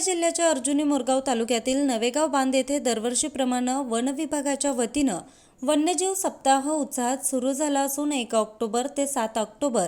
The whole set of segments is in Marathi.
जिल्ह्याच्या अर्जुनी मोरगाव तालुक्यातील नवेगाव बांध येथे दरवर्षीप्रमाणे वन विभागाच्या वतीनं वन्यजीव सप्ताह उत्साहात सुरू झाला असून एक ऑक्टोबर ते सात ऑक्टोबर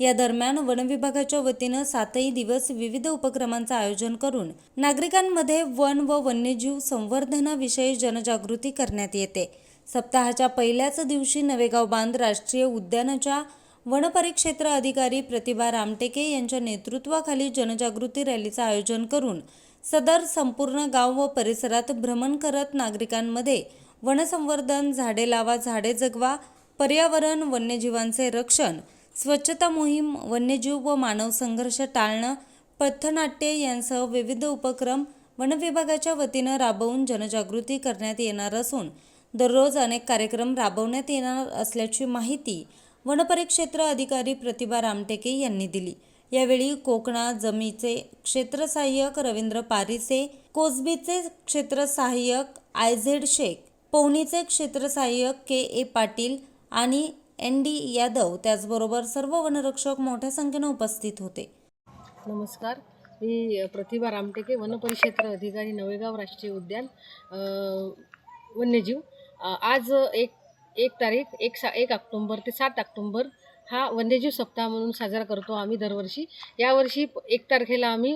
या दरम्यान वन विभागाच्या वतीनं सातही दिवस विविध उपक्रमांचं आयोजन करून नागरिकांमध्ये वन व वन्यजीव संवर्धनाविषयी जनजागृती करण्यात येते. सप्ताहाच्या पहिल्याच दिवशी नवेगाव बांध राष्ट्रीय उद्यानाच्या वनपरिक्षेत्र अधिकारी प्रतिभा रामटेके यांच्या नेतृत्वाखाली जनजागृती रॅलीचं आयोजन करून सदर संपूर्ण गाव व परिसरात भ्रमण करत नागरिकांमध्ये वनसंवर्धन झाडे लावा झाडे जगवा पर्यावरण वन्यजीवांचे रक्षण स्वच्छता मोहीम वन्यजीव व मानव संघर्ष टाळणं पथनाट्ये यांसह विविध उपक्रम वनविभागाच्या वतीनं राबवून जनजागृती करण्यात येणार असून दररोज अनेक कार्यक्रम राबवण्यात येणार असल्याची माहिती वनपरिक्षेत्र अधिकारी प्रतिभा रामटेके यांनी दिली. यावेळी कोकणा जमीचे क्षेत्र सहाय्यक रवींद्र पारिसे कोसबीचे क्षेत्र सहाय्यक आयझेड शेख पवनीचे क्षेत्र सहाय्यक के ए पाटील आणि एन डी यादव त्याचबरोबर सर्व वनरक्षक मोठ्या संख्येनं उपस्थित होते. नमस्कार. मी प्रतिभा रामटेके वनपरिक्षेत्र अधिकारी नवेगाव राष्ट्रीय उद्यान वन्यजीव. आज एक एक तारीख एक सा एक ऑक्टोंबर ते सात ऑक्टोंबर हा वन्यजीव सप्ताह म्हणून साजरा करतो आम्ही दरवर्षी. यावर्षी एक तारखेला आम्ही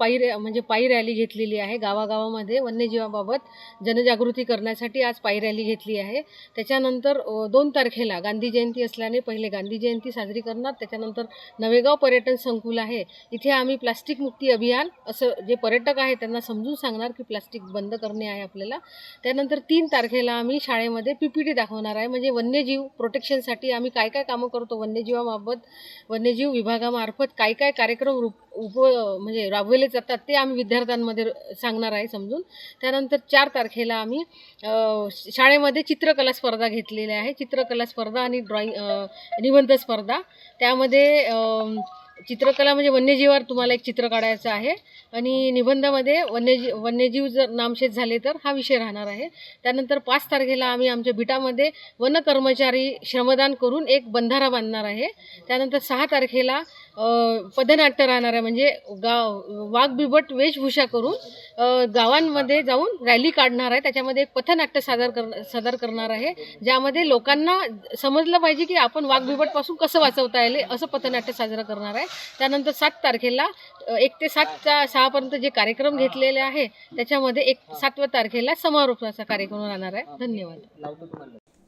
पायी रॅ म्हणजे पायी रॅली घेतलेली आहे गावागावामध्ये वन्यजीवाबाबत जनजागृती करण्यासाठी आज पायी रॅली घेतली आहे. त्याच्यानंतर दोन तारखेला गांधी जयंती असल्याने पहिले गांधी जयंती साजरी करणार त्याच्यानंतर नवेगाव पर्यटन संकुल आहे. इथे आम्ही प्लास्टिक मुक्ती अभियान असं जे पर्यटक आहे त्यांना समजून सांगणार की प्लास्टिक बंद करणे आहे आपल्याला. त्यानंतर तीन तारखेला आम्ही शाळेमध्ये पी पी टी दाखवणार आहे. म्हणजे वन्यजीव प्रोटेक्शनसाठी आम्ही काय काय कामं करतो वन्यजीवाबाबत वन्यजीव विभागामार्फत काय काय कार्यक्रम रूप उप म्हणजे राबवले जातात ते आम्ही विद्यार्थ्यांमध्ये सांगणार आहे समजून. त्यानंतर चार तारखेला आम्ही शाळेमध्ये चित्रकला स्पर्धा घेतलेल्या आहे. चित्रकला स्पर्धा आणि ड्रॉइंग निबंध स्पर्धा. त्यामध्ये चित्रकला म्हणजे वन्यजीवावर तुम्हाला एक चित्र काढायचं आहे. आणि निबंधामध्ये वन्यजी वन्यजीव जर नामशेष झाले तर हा विषय राहणार आहे. त्यानंतर पाच तारखेला आम्ही आमच्या बिटामध्ये वन कर्मचारी श्रमदान करून एक बंधारा बांधणार आहे. त्यानंतर सहा तारखेला पदनाट्य राहणार आहे. म्हणजे गाव वाघबिबट वेशभूषा करून गावांमध्ये जाऊन रॅली काढणार आहे. त्याच्यामध्ये एक पथनाट्य सादर कर सादर करणार आहे. ज्यामध्ये लोकांना समजलं पाहिजे की आपण वाघबिबटपासून कसं वाचवता येईल असं पथनाट्य साजरं करणार आहे. त्यानंतर सात तारखेला एक ते सातच्या सहापर्यंत जे कार्यक्रम घेतलेले आहे त्याच्यामध्ये एक सातव्या तारखेला समारोपाचा कार्यक्रम राहणार आहे. धन्यवाद.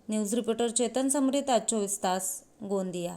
न्यूज रिपोर्टर चेतन समृत आज चोवीस तास गोंदिया.